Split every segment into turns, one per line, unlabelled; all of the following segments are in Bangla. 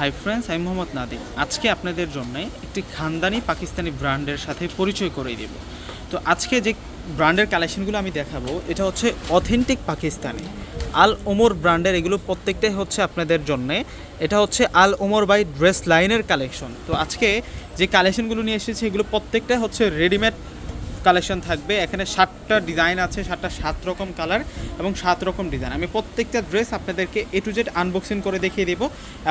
হাই ফ্রেন্ডস আমি মোহাম্মদ নাদিম আজকে আপনাদের জন্য একটি খানদানি পাকিস্তানি ব্র্যান্ডের সাথে পরিচয় করে দেব। তো আজকে যে ব্র্যান্ডের কালেকশনগুলো আমি দেখাবো, এটা হচ্ছে অথেন্টিক পাকিস্তানি আল ওমর ব্র্যান্ডের এগুলো প্রত্যেকটাই হচ্ছে আপনাদের জন্যে। এটা হচ্ছে আল ওমর বাই ড্রেস লাইনের কালেকশন। তো আজকে যে কালেকশনগুলো নিয়ে এসেছি, এগুলো প্রত্যেকটাই হচ্ছে রেডিমেড কালেকশন থাকবে। এখানে সাতটা ডিজাইন আছে, সাতটা সাত রকম কালার এবং সাত রকম ডিজাইন। আমি প্রত্যেকটা ড্রেস আপনাদেরকে এ টু জেড আনবক্সিং করে দেখিয়ে দিব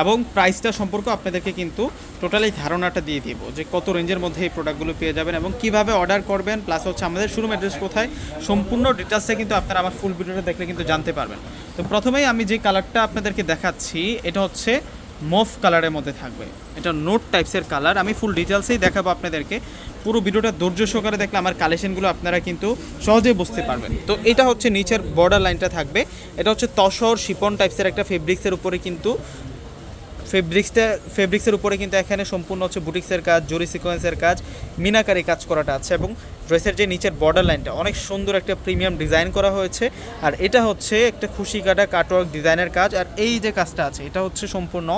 এবং প্রাইসটা সম্পর্কে আপনাদেরকে কিন্তু টোটালি ধারণাটা দিয়ে দিব যে কত রেঞ্জের মধ্যে এই প্রোডাক্টগুলো পেয়ে যাবেন এবং কীভাবে অর্ডার করবেন প্লাস হচ্ছে আমাদের শোরুম অ্যাড্রেস কোথায়, সম্পূর্ণ ডিটেলসে কিন্তু আপনারা আমার ফুল ভিডিওটা দেখলে কিন্তু জানতে পারবেন। তো প্রথমেই আমি যে কালারটা আপনাদেরকে দেখাচ্ছি, এটা হচ্ছে মফ কালারের মধ্যে থাকবে। এটা নোট টাইপসের কালার আমি ফুল ডিটেলসেই দেখাবো আপনাদেরকে। পুরো ভিডিওটা ধৈর্য সহকারে দেখলে আমার কালেকশনগুলো আপনারা কিন্তু সহজে বুঝতে পারবেন। তো এটা হচ্ছে নিচের বর্ডার লাইনটা থাকবে। এটা হচ্ছে তসর শিপন টাইপসের একটা ফেব্রিক্সের উপরে কিন্তু ফেব্রিক্সটা ফেব্রিক্সের উপরে কিন্তু এখানে সম্পূর্ণ হচ্ছে বুটিক্সের কাজ, জরি সিকোয়েন্সের কাজ, মিনাকারি কাজ করাটা আছে এবং ড্রেসের যে নিচের বর্ডার লাইনটা অনেক সুন্দর একটা প্রিমিয়াম ডিজাইন করা হয়েছে। আর এটা হচ্ছে একটা খুশি কাটা কাটওয়ার্ক ডিজাইনের কাজ। আর এই যে কাজটা আছে, এটা হচ্ছে সম্পূর্ণ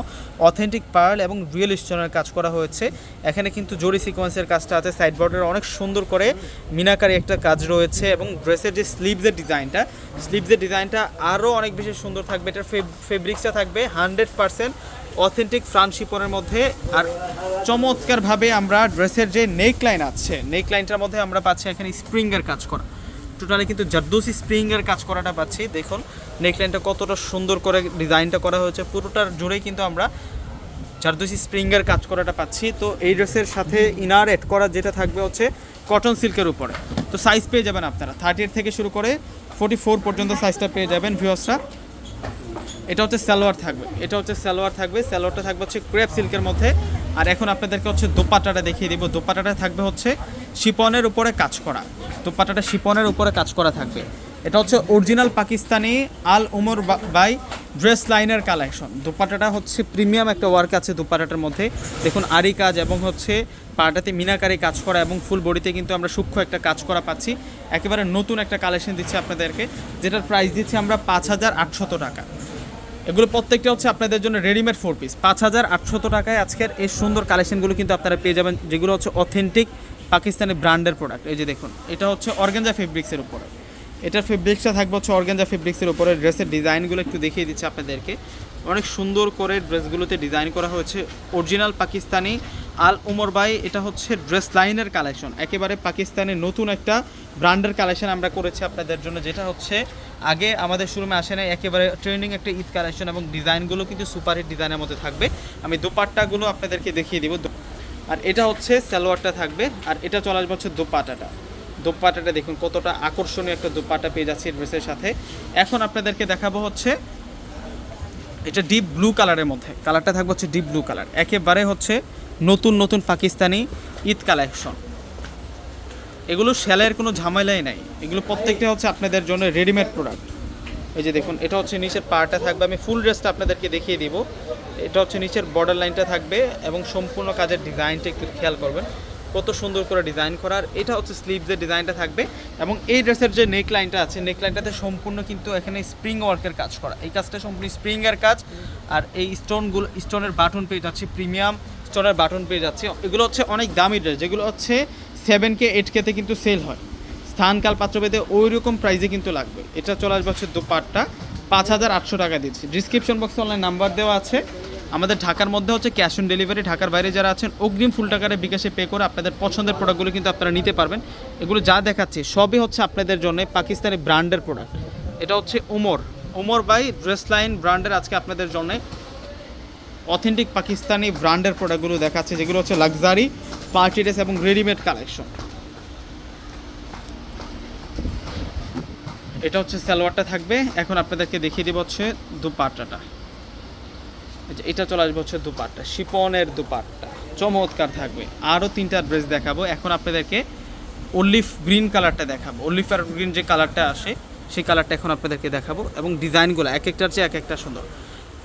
অথেন্টিক পার্ল এবং রিয়েল স্টোনের কাজ করা হয়েছে। এখানে কিন্তু জরি সিকোয়েন্সের কাজটা আছে। সাইড বর্ডার অনেক সুন্দর করে মিনাকারি একটা কাজ রয়েছে এবং ড্রেসের যে স্লিভসের ডিজাইনটা স্লিভসের ডিজাইনটা আরও অনেক বেশি সুন্দর থাকবে। এটার ফেব্রিক্সটা থাকবে হান্ড্রেড পার্সেন্ট অথেন্টিক ফ্রান্স শিপনের মধ্যে আর চমৎকারভাবে আমরা ড্রেসের যে নেক লাইন আছে নেক লাইনটার মধ্যে আমরা পাচ্ছি এখানে স্প্রিংয়ের কাজ করা। টোটালি কিন্তু জারদোসি স্প্রিংয়ের কাজ করাটা পাচ্ছি। দেখুন নেক লাইনটা কতটা সুন্দর করে ডিজাইনটা করা হয়েছে। পুরোটার জুড়েই কিন্তু আমরা জারদোসি স্প্রিংয়ের কাজ করাটা পাচ্ছি। তো এই ড্রেসের সাথে ইনার এড করা যেটা থাকবে হচ্ছে কটন সিল্কের উপরে। তো সাইজ পেয়ে যাবেন আপনারা। থার্টি থেকে শুরু করে ফোর্টি ফোর পর্যন্ত সাইজটা পেয়ে যাবেন ভিউসরা এটা হচ্ছে সালোয়ার থাকবে। এটা হচ্ছে সালোয়ার থাকবে। সালোয়ারটা থাকবে হচ্ছে ক্রেপ সিল্কের মধ্যে। আর এখন আপনাদেরকে হচ্ছে দোপাটাটা দেখিয়ে দিব। দোপাটাটা থাকবে হচ্ছে শিপনের উপরে কাজ করা। দোপাটাটা শিপনের উপরে কাজ করা থাকবে। এটা হচ্ছে original Pakistani Al Umar by dress লাইনের কালেকশন। দোপাটাটা হচ্ছে প্রিমিয়াম একটা ওয়ার্ক আছে দোপাটাটার মধ্যে। দেখুন আরি কাজ এবং হচ্ছে পাটাতে মিনাকারি কাজ করা এবং ফুল বডিতে কিন্তু আমরা সূক্ষ্ম একটা কাজ করা পাচ্ছি। একেবারে নতুন একটা কালেকশন দিচ্ছি আপনাদেরকে, যেটার প্রাইস দিচ্ছি আমরা পাঁচ হাজার আটশত টাকা। এগুলো প্রত্যেকটা হচ্ছে আপনাদের জন্য রেডিমেড ফোর পিস পাঁচ হাজার আটশত টাকায় আজকের এই সুন্দর কালেকশনগুলো কিন্তু আপনারা পেয়ে যাবেন, যেগুলো হচ্ছে অথেন্টিক পাকিস্তানি ব্র্যান্ডের প্রোডাক্ট এই যে দেখুন, এটা হচ্ছে অর্গেঞ্জা ফেব্রিক্সের উপরে। এটার ফেব্রিক্সটা থাকবে হচ্ছে অর্গেঞ্জা ফেব্রিক্সের উপরে। ড্রেসের ডিজাইনগুলো একটু দেখিয়ে দিচ্ছে আপনাদেরকে। অনেক সুন্দর করে ড্রেসগুলোতে ডিজাইন করা হয়েছে। অরিজিনাল পাকিস্তানি আল উমর বাই এটা হচ্ছে ড্রেস লাইনের কালেকশন একেবারে পাকিস্তানের নতুন একটা ব্র্যান্ডের কালেকশন আমরা করেছি আপনাদের জন্য, যেটা হচ্ছে আগে আমাদের শোরুমে আসে না একেবারে ট্রেন্ডিং একটা ঈদ কালেকশন এবং ডিজাইনগুলো কিন্তু সুপারহিট ডিজাইনের মধ্যে থাকবে। আমি দোপাট্টাগুলো আপনাদেরকে দেখিয়ে দিব। আর এটা হচ্ছে সালোয়ারটা থাকবে, আর এটা চলে আসবে হচ্ছে দোপাটাটা দোপাটাটা দেখুন, কতটা আকর্ষণীয় একটা দোপাটা পেয়ে যাচ্ছে ড্রেসের সাথে। এখন আপনাদেরকে দেখাবো হচ্ছে এটা ডিপ ব্লু কালারের মধ্যে। কালারটা থাকবে হচ্ছে ডিপ ব্লু কালার একেবারে হচ্ছে নতুন নতুন পাকিস্তানি ঈদ কালেকশন এগুলো সেলাইয়ের কোনো ঝামেলাই নাই। এগুলো প্রত্যেকটা হচ্ছে আপনাদের জন্য রেডিমেড প্রোডাক্ট এই যে দেখুন, এটা হচ্ছে নিচের পার্টটা থাকবে। আমি ফুল ড্রেসটা আপনাদেরকে দেখিয়ে দিব। এটা হচ্ছে নিচের বর্ডার লাইনটা থাকবে এবং সম্পূর্ণ কাজের ডিজাইনটা একটু খেয়াল করবেন। কত সুন্দর করে ডিজাইন করার এটা হচ্ছে স্লিভসের ডিজাইনটা থাকবে এবং এই ড্রেসের যে নেক লাইনটা আছে নেক লাইনটাতে সম্পূর্ণ কিন্তু এখানে স্প্রিং ওয়ার্কের কাজ করা। এই কাজটা সম্পূর্ণ স্প্রিংয়ের কাজ। আর এই স্টোনগুলো স্টোনের বাটন পেয়ে যাচ্ছি প্রিমিয়াম স্টোনের বাটন পেয়ে যাচ্ছি। এগুলো হচ্ছে অনেক দামি ড্রেস যেগুলো হচ্ছে সেভেন কে এইট কেতে কিন্তু সেল হয়। স্থানকাল পাত্রভেদে ওই রকম প্রাইসে কিন্তু লাগবে। এটা চলে আসবে হচ্ছে দোপাট্টা। পাঁচ হাজার আটশো টাকা দিচ্ছি। ডিসক্রিপশন বক্সে অনলাইন নাম্বার দেওয়া আছে। আমাদের ঢাকার মধ্যে হচ্ছে ক্যাশ অন ডেলিভারি ঢাকার বাইরে যারা আছেন, অগ্রিম ফুল টাকারে বিকাশে পে করে আপনাদের পছন্দের প্রোডাক্টগুলো কিন্তু আপনারা নিতে পারবেন। এগুলো যা দেখাচ্ছে, সবই হচ্ছে আপনাদের জন্য পাকিস্তানি ব্র্যান্ডের প্রোডাক্ট এটা হচ্ছে Omar Omar by dress line ব্র্যান্ডের আজকে আপনাদের জন্য। অথেন্টিক পাকিস্তানি ব্র্যান্ডের প্রোডাক্টগুলো দেখাচ্ছে, যেগুলো হচ্ছে লাক্সারি পার্টি ড্রেস এবং রেডিমেড কালেকশন এটা হচ্ছে সালোয়ারটা থাকবে। এখন আপনাদেরকে দেখিয়ে দিব হচ্ছে দুপাট্টাটা। যে এটা চলে আসবে হচ্ছে দুপাট্টা শিপনের দুপাট্টা। চমৎকার থাকবে। আরও তিনটা ড্রেস দেখাবো। এখন আপনাদেরকে অলিভ গ্রিন কালারটা দেখাবো। অলিভ আর গ্রিন যে কালারটা আসে, সেই কালারটা এখন আপনাদেরকে দেখাবো। এবং ডিজাইনগুলো এক একটার চেয়ে এক একটা সুন্দর।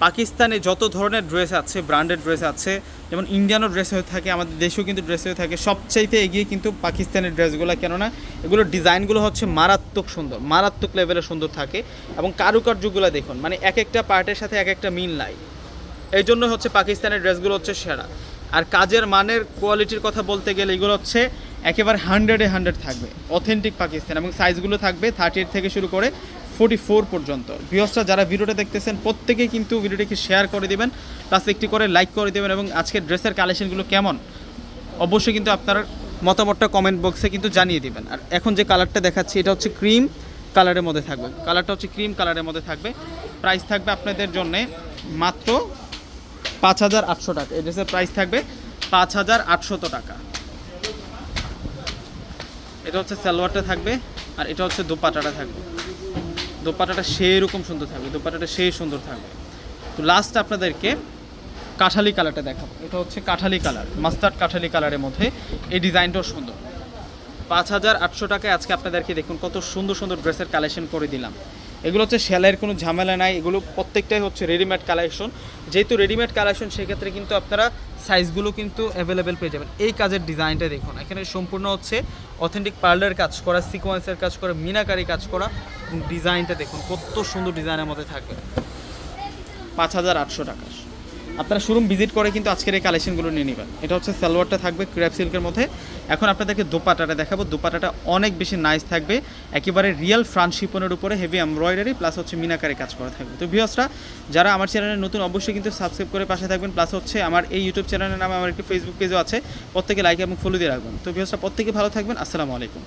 পাকিস্তানে যত ধরনের ড্রেস আছে, ব্র্যান্ডেড ড্রেস আছে, যেমন ইন্ডিয়ানও ড্রেস হয়ে থাকে, আমাদের দেশেও কিন্তু ড্রেস হয়ে থাকে, সবচাইতে এগিয়ে কিন্তু পাকিস্তানের ড্রেসগুলো কেননা এগুলোর ডিজাইনগুলো হচ্ছে মারাত্মক সুন্দর, মারাত্মক লেভেলের সুন্দর থাকে এবং কারুকার্যগুলো দেখুন মানে এক একটা পার্টের সাথে এক একটা মিল নাই। এই জন্য হচ্ছে পাকিস্তানের ড্রেসগুলো হচ্ছে সেরা। আর কাজের মানের কোয়ালিটির কথা বলতে গেলে এগুলো হচ্ছে একেবারে হান্ড্রেডে হান্ড্রেড থাকবে অথেন্টিক পাকিস্তান এবং সাইজগুলো থাকবে থার্টি থেকে শুরু করে ফোর্টি ফোর পর্যন্ত। ভিউসটা যারা ভিডিওটা দেখতেছেন, প্রত্যেকেই কিন্তু ভিডিওটিকে শেয়ার করে দিবেন প্লাস একটি করে লাইক করে দেবেন এবং আজকের ড্রেসের কালেকশনগুলো কেমন, অবশ্যই কিন্তু আপনার মতামতটা কমেন্ট বক্সে কিন্তু জানিয়ে দেবেন। আর এখন যে কালারটা দেখাচ্ছি, এটা হচ্ছে ক্রিম কালারের মধ্যে থাকবে। কালারটা হচ্ছে ক্রিম কালারের মধ্যে থাকবে। প্রাইস থাকবে আপনাদের জন্য মাত্র পাঁচ হাজার আটশো টাকা। এই ড্রেসের প্রাইস থাকবে পাঁচ হাজার আটশত টাকা। এটা হচ্ছে সালোয়ারটা থাকবে, আর এটা হচ্ছে দোপাটাটা থাকবে। দোপাটাটা সেই রকম সুন্দর থাকবে দোপাটাটা সেই সুন্দর থাকবে। তো লাস্ট আপনাদেরকে কাঁঠালি কালারটা দেখাবো। এটা হচ্ছে কাঁঠালি কালার মাস্টার্ড কাঠালি কালারের মধ্যে। এই ডিজাইনটাও সুন্দর। পাঁচ হাজার আটশো টাকায় আজকে আপনাদেরকে দেখুন কত সুন্দর সুন্দর ড্রেসের কালেকশন করে দিলাম। এগুলো হচ্ছে সেলাইয়ের কোনো ঝামেলা নাই, এগুলো প্রত্যেকটাই হচ্ছে রেডিমেড কালেকশন যেহেতু রেডিমেড কালেকশন সেক্ষেত্রে কিন্তু আপনারা সাইজগুলো কিন্তু অ্যাভেলেবেল পেয়ে যাবেন। এই কাজের ডিজাইনটা দেখুন, এখানে সম্পূর্ণ হচ্ছে অথেন্টিক পার্লার কাজ করা সিকোয়েন্সের কাজ করা, মিনাকারি কাজ করা ডিজাইনটা দেখুন, কত সুন্দর ডিজাইনের মধ্যে থাকবে পাঁচ হাজার আটশো টাকা। আপনারা শোরুম ভিজিট করে কিন্তু আজকের এই কালেকশনগুলো নিয়ে নেবেন। এটা হচ্ছে সালোয়ারটা থাকবে ক্র্যাপ সিল্কের মধ্যে। এখন আপনাদেরকে দোপাটাটা দেখাবো। দোপাটাটা অনেক বেশি নাইস থাকবে। একেবারে রিয়েল ফ্রান্স শিপনের উপরে হেভি এমব্রয়ডারি প্লাস হচ্ছে মিনাকারে কাজ করা থাকবে। তো ভিউসরা যারা আমার চ্যানেলে নতুন, অবশ্যই কিন্তু সাবস্ক্রাইব করে পাশে থাকবেন। প্লাস হচ্ছে আমার এই ইউটিউব চ্যানেলের নামে, আমার একটি ফেসবুক পেজও আছে। প্রত্যেকে লাইক এবং ফলো দিয়ে রাখবেন। তো ভিউসরা প্রত্যেকে ভালো থাকবেন। আসসালামু আলাইকুম।